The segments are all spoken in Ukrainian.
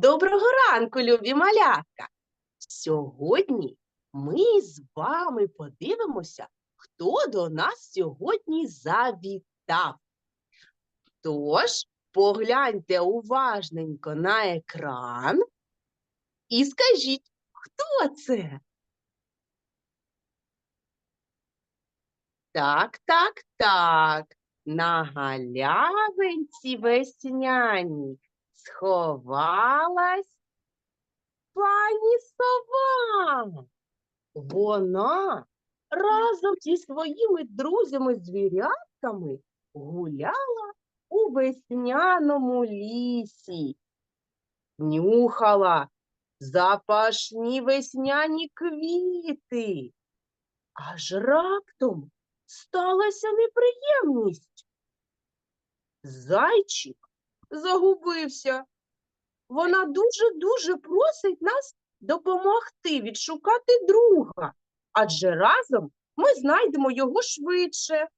Доброго ранку, любі малятка! Сьогодні ми з вами подивимося, хто до нас сьогодні завітав. Тож, погляньте уважненько на екран і скажіть, хто це? Так, так, так. На галявинці весняній сховалась пані сова. Вона разом зі своїми друзями-звірятками гуляла у весняному лісі, нюхала запашні весняні квіти. Аж раптом сталася неприємність. Зайчик загубився. Вона дуже-дуже просить нас допомогти відшукати друга, адже разом ми знайдемо його швидше.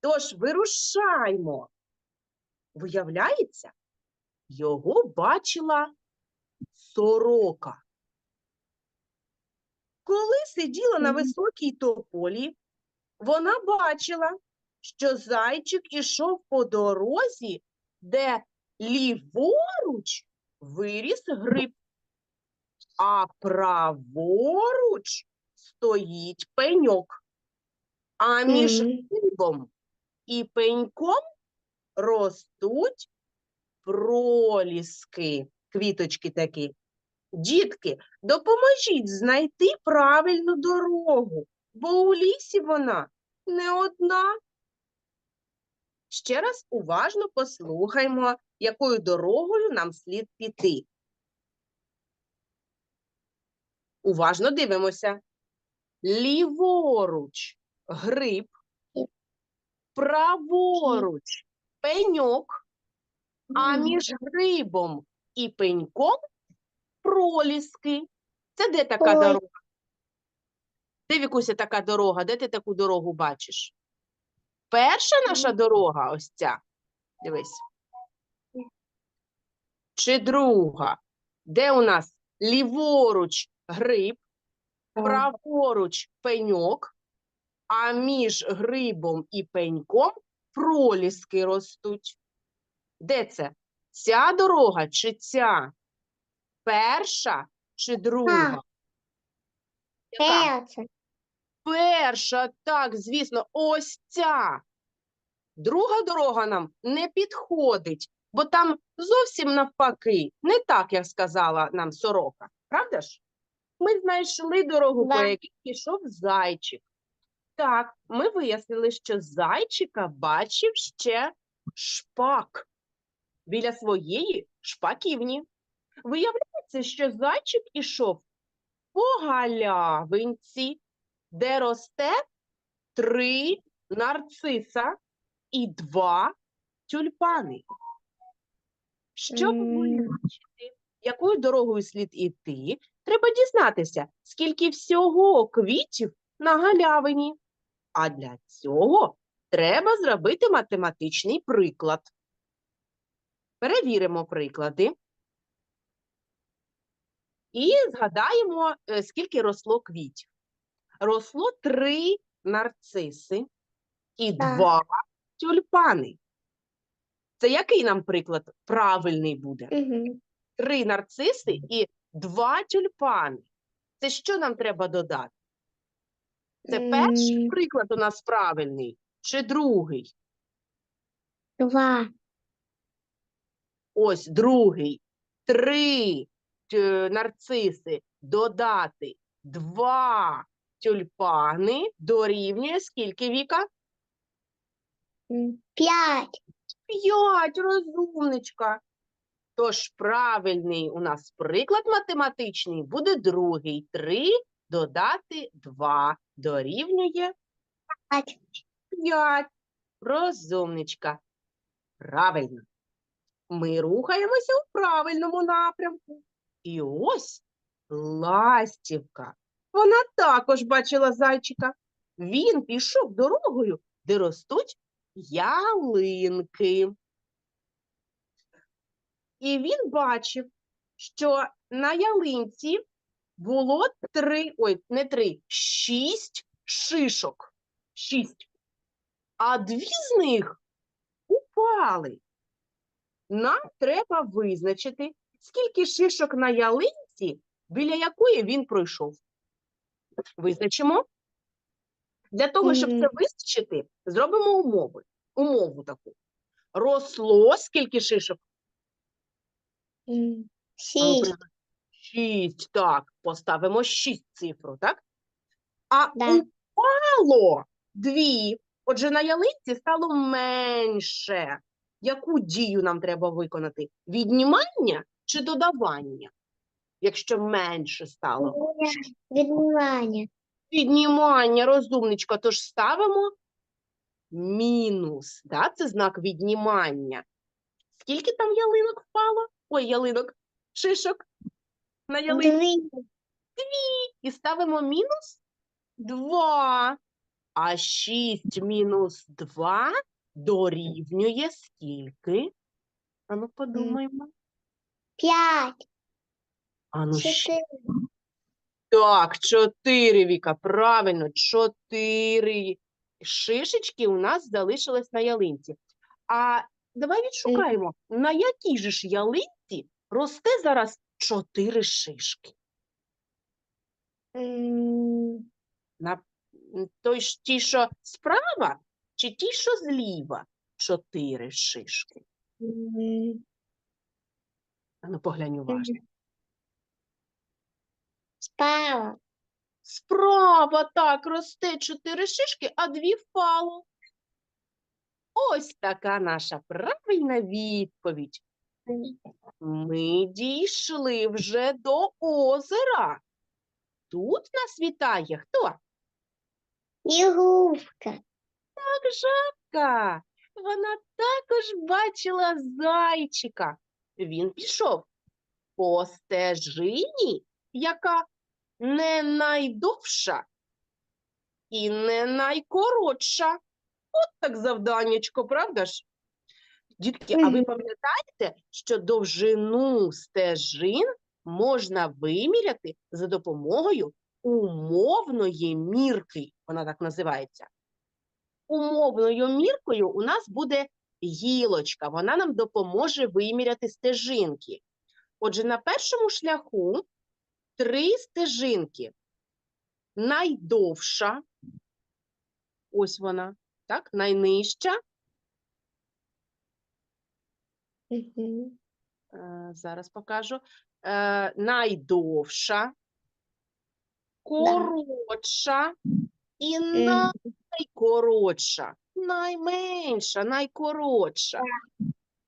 Тож вирушаймо. Виявляється, його бачила сорока. Коли сиділа на високій тополі, вона бачила, що зайчик ішов по дорозі, де ліворуч виріс гриб, а праворуч стоїть пеньок. А між грибом і пеньком ростуть проліски, квіточки такі. Дітки, допоможіть знайти правильну дорогу, бо у лісі вона не одна. Ще раз уважно послухаймо, якою дорогою нам слід піти. Уважно дивимося. Ліворуч гриб, праворуч пеньок, а між грибом і пеньком проліски. Це де така Ой. дорога? Де, Вікуся, така дорога? Де ти таку дорогу бачиш? Перша наша дорога ось ця. Дивись. Чи друга? Де у нас ліворуч гриб, праворуч пеньок, а між грибом і пеньком проліски ростуть. Де це? Ця дорога чи ця? Перша чи друга? Яка? Перце. Перша, так, звісно, ось ця. Друга дорога нам не підходить, бо там зовсім навпаки, не так, як сказала нам сорока. Правда ж? Ми знайшли дорогу, по якій пішов зайчик. Так, ми вияснили, що зайчика бачив ще шпак біля своєї шпаківні. Виявляється, що зайчик ішов по галявинці, де росте три нарциса і два тюльпани. Щоб визначити, якою дорогою слід іти, треба дізнатися, скільки всього квітів на галявині. А для цього треба зробити математичний приклад. Перевіримо приклади. І згадаємо, е, скільки росло квітів. Росло три нарциси і Так. два тюльпани. Це який нам приклад правильний буде? Мгм. Три нарциси і два тюльпани. Це що нам треба додати? Це перший приклад у нас правильний чи другий? Два. Ось другий. Три тю- нарциси додати два тюльпани дорівнює скільки віка? П'ять. П'ять, розумничка. Тож правильний у нас приклад математичний буде другий. Три додати два дорівнює П'ять. Розумничка. Правильно. Ми рухаємося у правильному напрямку. І ось ластівка. Вона також бачила зайчика. Він пішов дорогою, де ростуть ялинки. І він бачив, що на ялинці було три, ой, не три, шість шишок. Шість. А дві з них упали. Нам треба визначити, скільки шишок на ялинці, біля якої він пройшов. Визначимо. Для того, щоб це Мгм. визначити, зробимо умови. Умову таку. Росло скільки шишок? Шість. Шість, так, поставимо шість цифру, так? А Да. упало дві. Отже, на ялинці стало менше. Яку дію нам треба виконати? Віднімання чи додавання? Якщо менше стало. Відмивання. Віднімання, розумничка, тож ставимо мінус. Да? Це знак віднімання. Скільки там ялинок впало? Ой, ялинок, шишок на ялинці. Дві. І ставимо мінус 2. А 6 мінус 2 дорівнює скільки? Ану, подумаємо. П'ять. Ану. Чотири. Так, 4, Віка, правильно, 4 шишечки у нас залишились на ялинці. А давай відшукаємо, на якій же ж ялинці росте зараз 4 шишки? На той ті, що справа, чи ті, що зліва? Чотири шишки. м, Ану, поглянь уважно. Справа. Справа так росте чотири шишки, а дві впало. Ось така наша правильна відповідь. Ми дійшли вже до озера. Тут нас вітає хто? Ігрушка. Так, жабка. Вона також бачила зайчика. Він пішов по стежині, яка не найдовша і не найкоротша. От так завданнячко, правда ж? Дітки, а ви пам'ятаєте, що довжину стежин можна виміряти за допомогою умовної мірки, вона так називається. Умовною міркою у нас буде гілочка, вона нам допоможе виміряти стежинки. Отже, на першому шляху три стежинки. Найдовша, ось вона, так, найнижча. Е, зараз покажу. Е, найдовша, коротша і найкоротша. Найменша, найкоротша.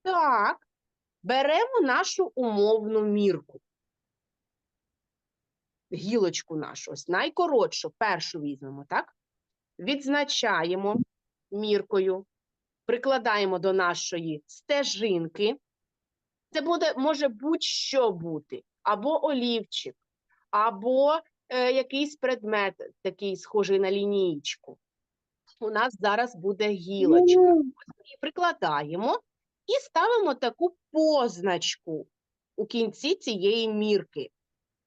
Так, беремо нашу умовну мірку. Гілочку нашу, ось найкоротшу, першу візьмемо, так? Відзначаємо міркою, прикладаємо до нашої стежинки. Це буде, може будь-що бути, або олівчик, або е, якийсь предмет, такий схожий на лінійку. У нас зараз буде гілочка. М, Її прикладаємо і ставимо таку позначку у кінці цієї мірки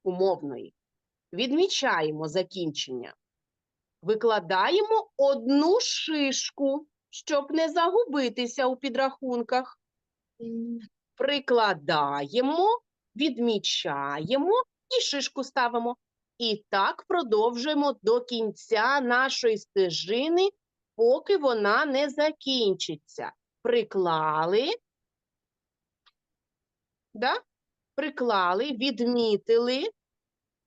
умовної. Відмічаємо закінчення. Викладаємо одну шишку, щоб не загубитися у підрахунках. прикладаємо, відмічаємо і шишку ставимо. І так продовжуємо до кінця нашої стежини, поки вона не закінчиться. Приклали, да? приклали, відмітили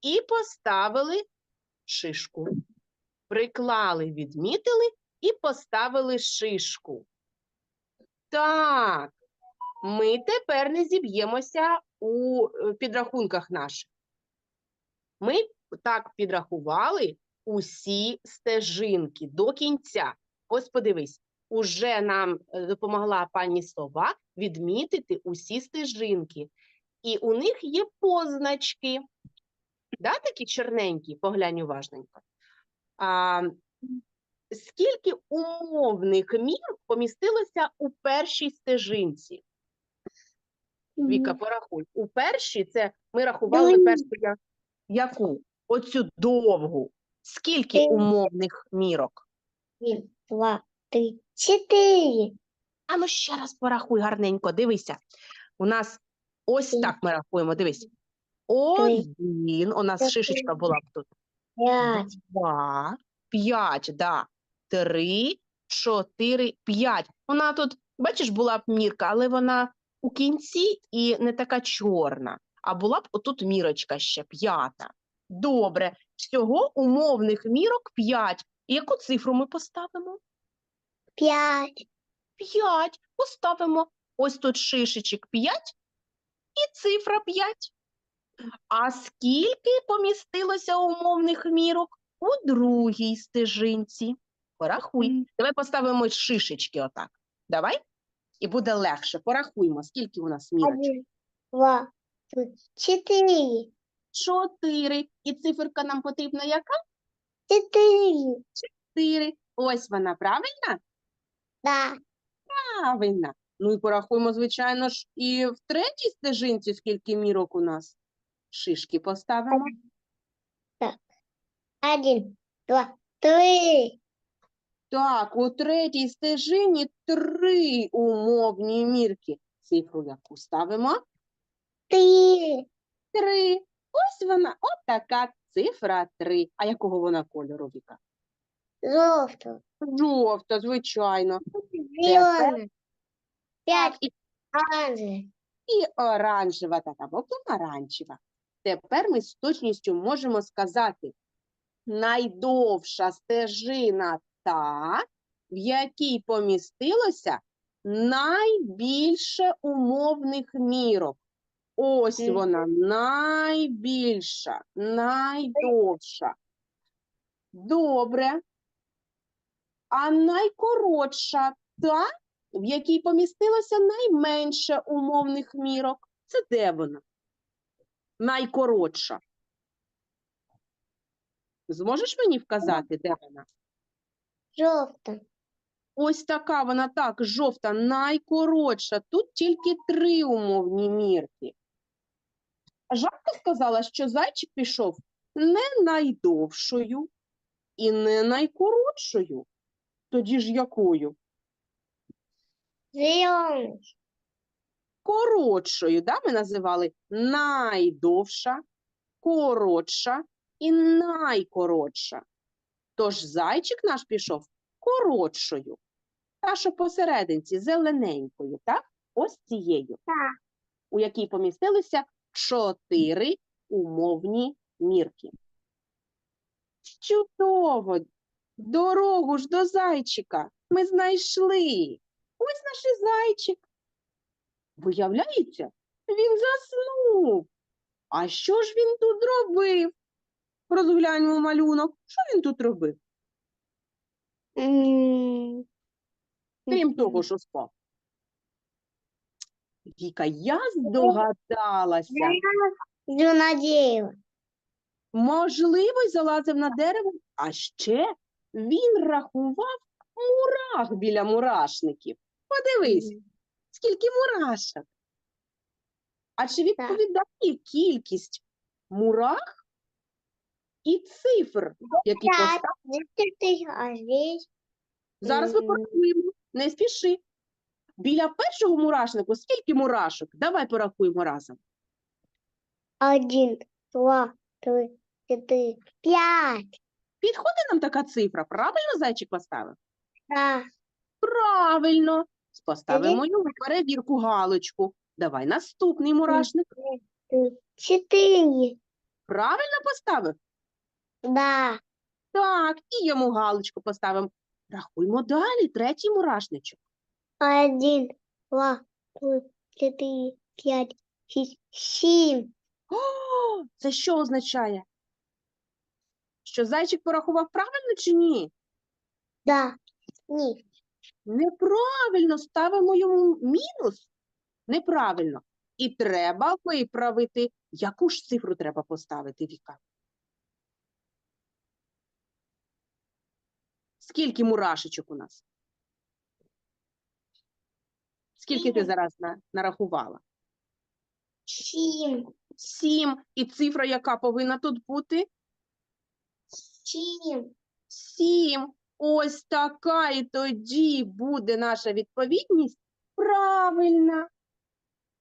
і поставили шишку. Приклали, відмітили і поставили шишку. Так, ми тепер не зіб'ємося у е, підрахунках наших. Ми так підрахували усі стежинки до кінця. Ось подивись, уже нам е, допомогла пані Сова відмітити усі стежинки. І у них є позначки. Да, такі чорненькі, поглянь уважненько. А, скільки умовних мір помістилося у першій стежинці? Віка, порахуй. У першій це ми рахували першу я- яку? Оцю довгу. Скільки умовних мірок? Два, три, четыре. А ну ще раз порахуй гарненько, дивися. У нас ось так ми рахуємо, дивись. Один, у нас шишечка була б тут. Пять. Два, п'ять, да. Три, чотири, п'ять. Вона тут, бачиш, була б мірка, але вона у кінці і не така чорна. А була б отут мірочка ще п'ята. Добре, всього умовних мірок п'ять. І яку цифру ми поставимо? Пять. П'ять. Поставимо ось тут шишечок п'ять і цифра п'ять. А скільки помістилося умовних мірок у другій стежинці? Порахуй. Давай поставимо шишечки отак. Давай. І буде легше. Порахуймо, скільки у нас мірочок. Один, два, три, четыре. Чотири. І циферка нам потрібна яка? Четыре. Чотири. Ось вона, правильно? Да. Правильно. Ну і порахуємо, звичайно ж, і в третій стежинці, скільки мірок у нас Шишки поставимо. Один, два, три. Так, у третій стежині три умовні мірки. Цифру яку ставимо? Три. Три. Ось вона, от така цифра три. А якого вона кольору, Віка? Желтый. Жовта, звичайно. Зеленый. Пять. І, Оранжевый. і оранжева така, або помаранчева. Тепер ми з точністю можемо сказати, найдовша стежина та, в якій помістилося найбільше умовних мірок. Ось вона, найбільша, найдовша. Добре. А найкоротша та, в якій помістилося найменше умовних мірок. Це де вона? Найкоротша. Зможеш мені вказати, де вона? Желтый. Ось така вона так, жовта, найкоротша. Тут тільки три умовні мірки. Жабка сказала, що зайчик пішов не найдовшою і не найкоротшою. Тоді ж якою? Зеленый. Коротшою, да, ми називали найдовша, коротша і найкоротша. Тож зайчик наш пішов коротшою. Та, що посерединці, зелененькою, так? Ось цією. Так. У якій помістилися чотири умовні мірки. Чудово! Дорогу ж до зайчика ми знайшли. Ось наш зайчик. Виявляється, він заснув. А що ж він тут робив? Розгляньмо малюнок. Що він тут робив? Крім того, що спав. Віка, я здогадалася. На. Можливо, залазив на дерево, а ще він рахував мурах біля мурашників. Подивись, скільки мурашок. А чи відповідає кількість мурах і цифр, які Пять. постав? Здесь ты, а здесь Зараз ми порахуємо. Не спіши. Біля першого мурашнику скільки мурашок? Давай порахуємо разом. один, два, три, четыре, пять. Підходить нам така цифра? Правильно зайчик поставив? Да. Правильно. Поставимо йому перевірку галочку. Давай наступний мурашник. Четыре. Правильно поставив? Да. Так, і йому галочку поставимо. Рахуймо далі, третій мурашничок. Один, два, три, четыре, пять, шесть, семь. О, це що означає? Що зайчик порахував правильно чи ні? Да. Нет. Неправильно ставимо йому мінус. Неправильно. І треба виправити. Яку ж цифру треба поставити, Віка? Скільки мурашечок у нас? Скільки ти зараз на- нарахувала? Сім. Сім. І цифра, яка повинна тут бути? Сім. Сім. Ось така, і тоді буде наша відповідність правильна.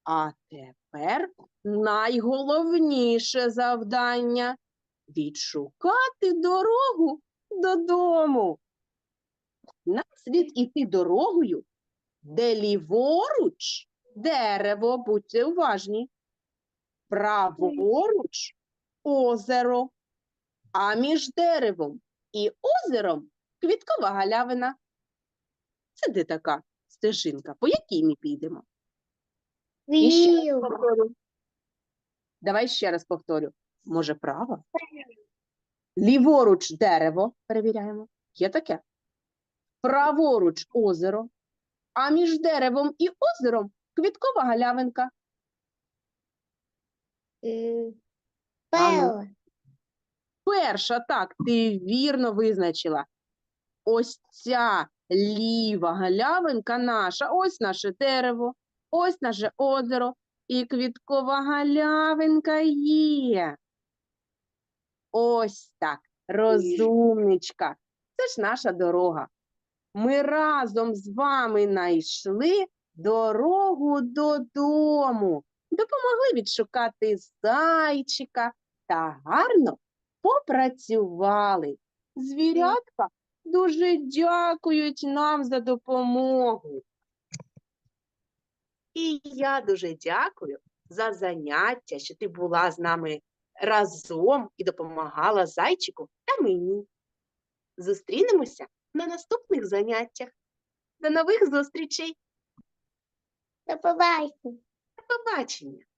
А тепер найголовніше завдання відшукати дорогу додому. Нам слід іти дорогою, де ліворуч дерево, будьте уважні, праворуч озеро, а між деревом і озером квіткова галявина. Це де така стежинка, по якій ми підемо? І ще раз повторю. Давай ще раз повторю. Може, право? Ліворуч дерево, перевіряємо. Є таке. Праворуч озеро, а між деревом і озером квіткова галявинка. А ну. Перша, так, ти вірно визначила. Ось ця ліва галявинка наша, ось наше дерево, ось наше озеро, і квіткова галявинка є. Ось так, розумничка. Це ж наша дорога. Ми разом з вами знайшли дорогу додому, допомогли відшукати зайчика та гарно попрацювали. Звірятка дуже дякують нам за допомогу. І я дуже дякую за заняття, що ти була з нами разом і допомагала зайчику та мені. Зустрінемося на наступних заняттях. До нових зустрічей. До побачення. До побачення!